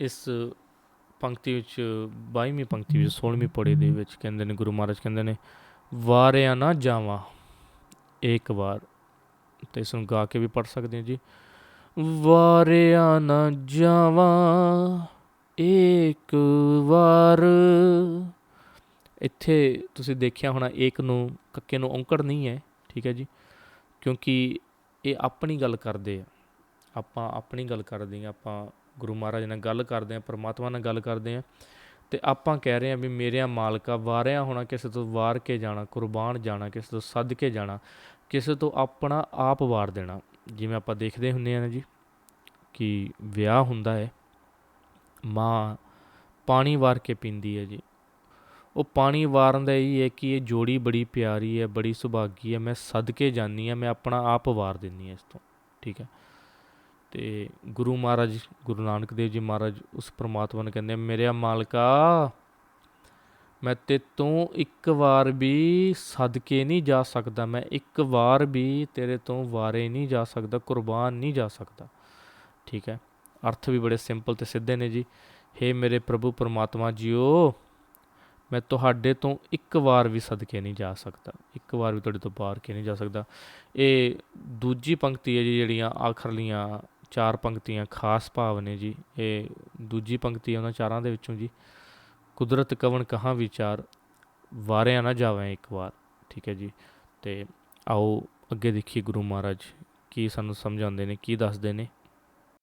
ਇਸ ਪੰਕਤੀ ਵਿੱਚ 22ਵੀਂ ਪੰਕਤੀ ਵਿੱਚ 16ਵੀਂ ਪੌੜੀ ਦੇ ਵਿੱਚ ਕਹਿੰਦੇ ਨੇ, ਗੁਰੂ ਮਹਾਰਾਜ ਕਹਿੰਦੇ ਨੇ, ਵਾਰਿਆ ਨਾ ਜਾਵਾਂ ਇੱਕ ਵਾਰ। ਤੇ ਇਸ ਨੂੰ ਗਾ ਕੇ ਵੀ ਪੜ ਸਕਦੇ ਹਾਂ ਜੀ। ਵਾਰਿਆ ਨਾ ਜਾਵਾਂ ਇੱਕ ਵਾਰ। ਇੱਥੇ ਤੁਸੀਂ ਦੇਖਿਆ ਹੋਣਾ ਏਕ ਨੂੰ, ਕੱਕੇ ਨੂੰ ਔਂਕੜ ਨਹੀਂ ਹੈ, ਠੀਕ ਹੈ ਜੀ। ਕਿਉਂਕਿ ਇਹ ਆਪਣੀ ਗੱਲ ਕਰਦੇ ਆ। ਆਪਾਂ ਆਪਣੀ ਗੱਲ ਕਰਦੇ ਹਾਂ, ਆਪਾਂ ਗੁਰੂ ਮਹਾਰਾਜ ਨਾਲ ਗੱਲ ਕਰਦੇ ਆ ਪਰਮਾਤਮਾ ਨਾਲ ਗੱਲ ਕਰਦੇ ਆ ਤੇ ਆਪਾਂ ਕਹਿ ਰਹੇ ਆ ਵੀ ਮੇਰਿਆ ਮਾਲਕਾ ਵਾਰਿਆ ਹੋਣਾ, ਕਿਸੇ ਤੋਂ ਵਾਰ ਕੇ ਜਾਣਾ, ਕੁਰਬਾਨ ਜਾਣਾ, ਕਿਸੇ ਤੋਂ ਸੱਦ ਕੇ ਜਾਣਾ, ਕਿਸੇ ਤੋਂ ਆਪਣਾ ਆਪ ਵਾਰ ਦੇਣਾ। ਜਿਵੇਂ ਆਪਾਂ ਦੇਖਦੇ ਹੁੰਦੇ ਆ ਨਾ ਜੀ ਕਿ ਵਿਆਹ ਹੁੰਦਾ ਹੈ, ਮਾਂ ਪਾਣੀ ਵਾਰ ਕੇ ਪੀਂਦੀ ਹੈ ਜੀ। ਉਹ ਪਾਣੀ ਵਾਰਨ ਦਾ ਇਹ ਹੈ ਕਿ ਇਹ ਜੋੜੀ ਬੜੀ ਪਿਆਰੀ ਹੈ, ਬੜੀ ਸੁਭਾਗੀ ਹੈ, ਮੈਂ ਸਦ ਕੇ ਜਾਨੀ ਆ ਮੈਂ ਆਪਣਾ ਆਪ ਵਾਰ ਦਿੰਨੀ ਆ ਇਸ ਤੋਂ, ਠੀਕ ਹੈ। ਤੇ ਗੁਰੂ ਮਹਾਰਾਜ, ਗੁਰੂ ਨਾਨਕ ਦੇਵ ਜੀ ਮਹਾਰਾਜ ਉਸ ਪ੍ਰਮਾਤਮਾ ਨੂੰ ਕਹਿੰਦੇ ਮੇਰੇ ਮਾਲਕਾ, ਮੈਂ ਤੇ ਤੋਂ ਇੱਕ ਵਾਰ ਵੀ ਸਦਕੇ ਨਹੀਂ ਜਾ ਸਕਦਾ। ਮੈਂ ਇੱਕ ਵਾਰ ਵੀ ਤੇਰੇ ਤੋਂ ਵਾਰੇ ਨਹੀਂ ਜਾ ਸਕਦਾ, ਕੁਰਬਾਨ ਨਹੀਂ ਜਾ ਸਕਦਾ। ਠੀਕ ਹੈ। ਅਰਥ ਵੀ ਬੜੇ ਸਿੰਪਲ ਤੇ ਸਿੱਧੇ ਨੇ ਜੀ। ਹੇ ਮੇਰੇ ਪ੍ਰਭੂ ਪਰਮਾਤਮਾ ਜੀਓ, ਮੈਂ ਤੁਹਾਡੇ ਤੋਂ ਇੱਕ ਵਾਰ ਵੀ ਸਦਕੇ ਨਹੀਂ ਜਾ ਸਕਦਾ। ਇੱਕ ਵਾਰ ਵੀ ਤੁਹਾਡੇ ਤੋਂ ਬਾਹਰ ਕੇ ਨਹੀਂ ਜਾ ਸਕਦਾ? ਇਹ ਦੂਜੀ ਪੰਕਤੀ ਹੈ ਜੀ, ਜਿਹੜੀਆਂ ਆਖਰਲੀਆਂ ਚਾਰ ਪੰਕਤੀਆਂ, ਖਾਸ ਭਾਵ ਨੇ ਜੀ। ਇਹ ਦੂਜੀ ਪੰਕਤੀ ਉਹਨਾਂ ਚਾਰਾਂ ਦੇ ਵਿੱਚੋਂ ਜੀ। ਕੁਦਰਤ ਕਵਣ ਕਹਾਂ ਵਿਚਾਰ, ਵਾਰਿਆ ਨਾ ਜਾਵੇਂ ਇੱਕ ਵਾਰ। ਠੀਕ ਹੈ ਜੀ। ਤੇ ਆਓ ਅੱਗੇ ਦੇਖੀਏ ਗੁਰੂ ਮਹਾਰਾਜ ਕੀ ਸਾਨੂੰ ਸਮਝਾਉਂਦੇ ਨੇ, ਕੀ ਦੱਸਦੇ ਨੇ।